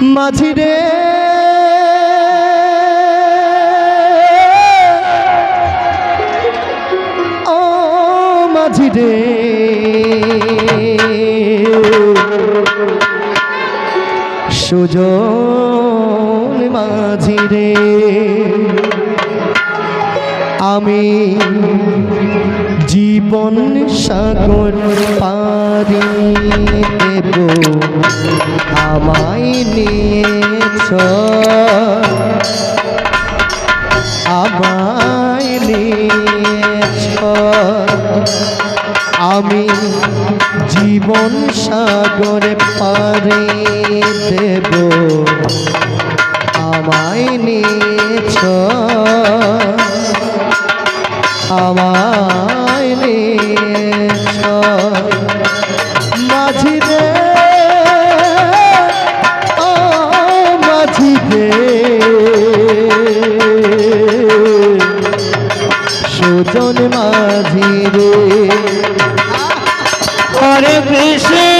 মাঝি রে ও মাঝি রে সুজন মাঝি রে আমি জীবন সাগর পারি দেব। আমায় নিয়েছ আমায় নিয়েছ মাঝি রে ও মাঝি সুজন মাঝি রে হরে কৃষ্ণ।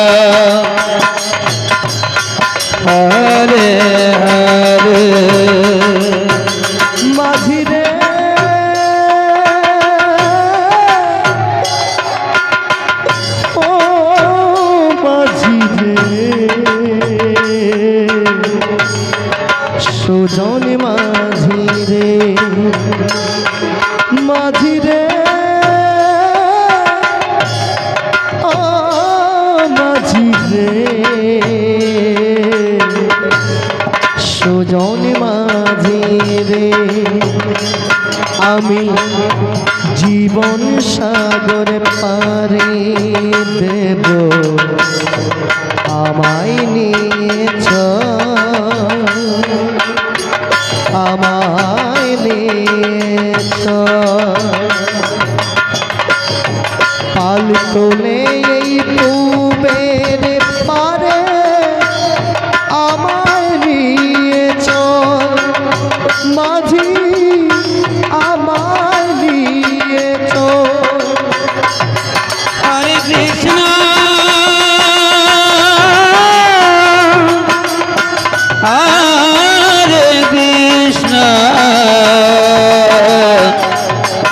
সুজন মাঝি রে মাঝি রে। ও মাঝি রে। সুজন মাঝি রে, আমি জীবন সাগর পারে দেব। আমায় নিয়েছ। আমায় নিয়েছ। পাল তোলে এই পুবের পারে আমায় নিয়েছ। মাঝি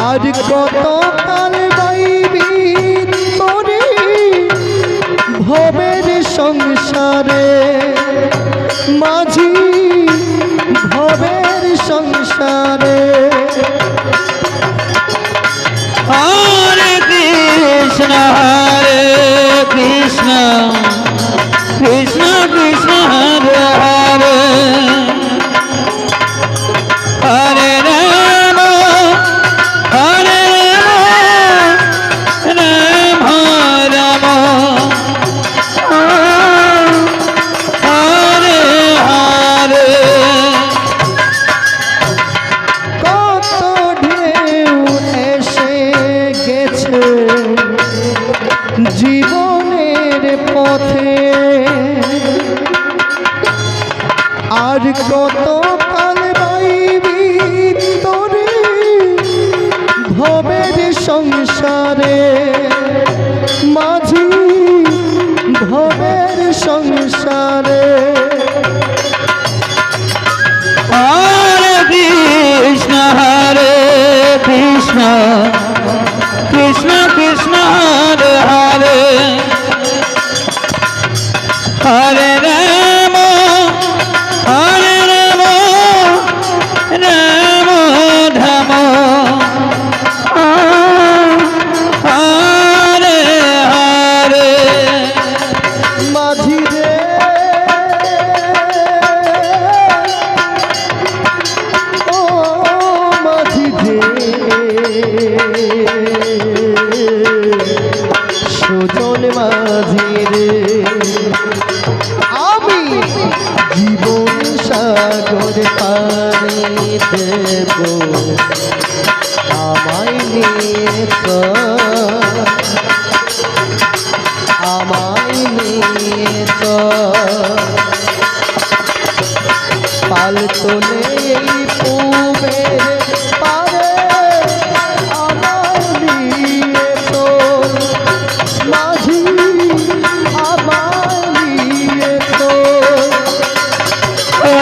আর কত কাল বাইবি তোরে ভবের সংসারে মাঝি ভবের সংসারে। হরে কৃষ্ণ হরে কৃষ্ণ। কত কাল বাইবি তোরে ভবের সংসারে। মাঝি ভবের সংসারে। কৃষ্ণ হরে কৃষ্ণ কৃষ্ণ কৃষ্ণ। সাগর পানি দেব। আমায় নিয়ে আমায় নিয়ে পাল তোলে এই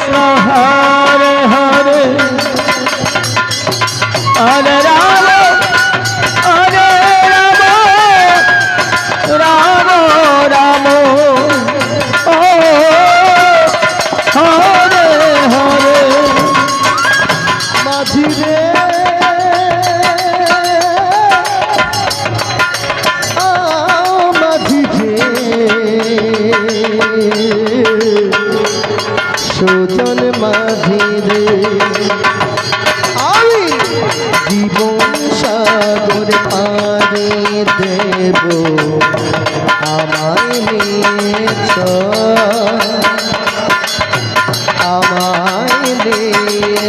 কৃষ্ণ আমি জীবন সাগর পারে দেব। আমায় নিয়ে আমায় নিয়ে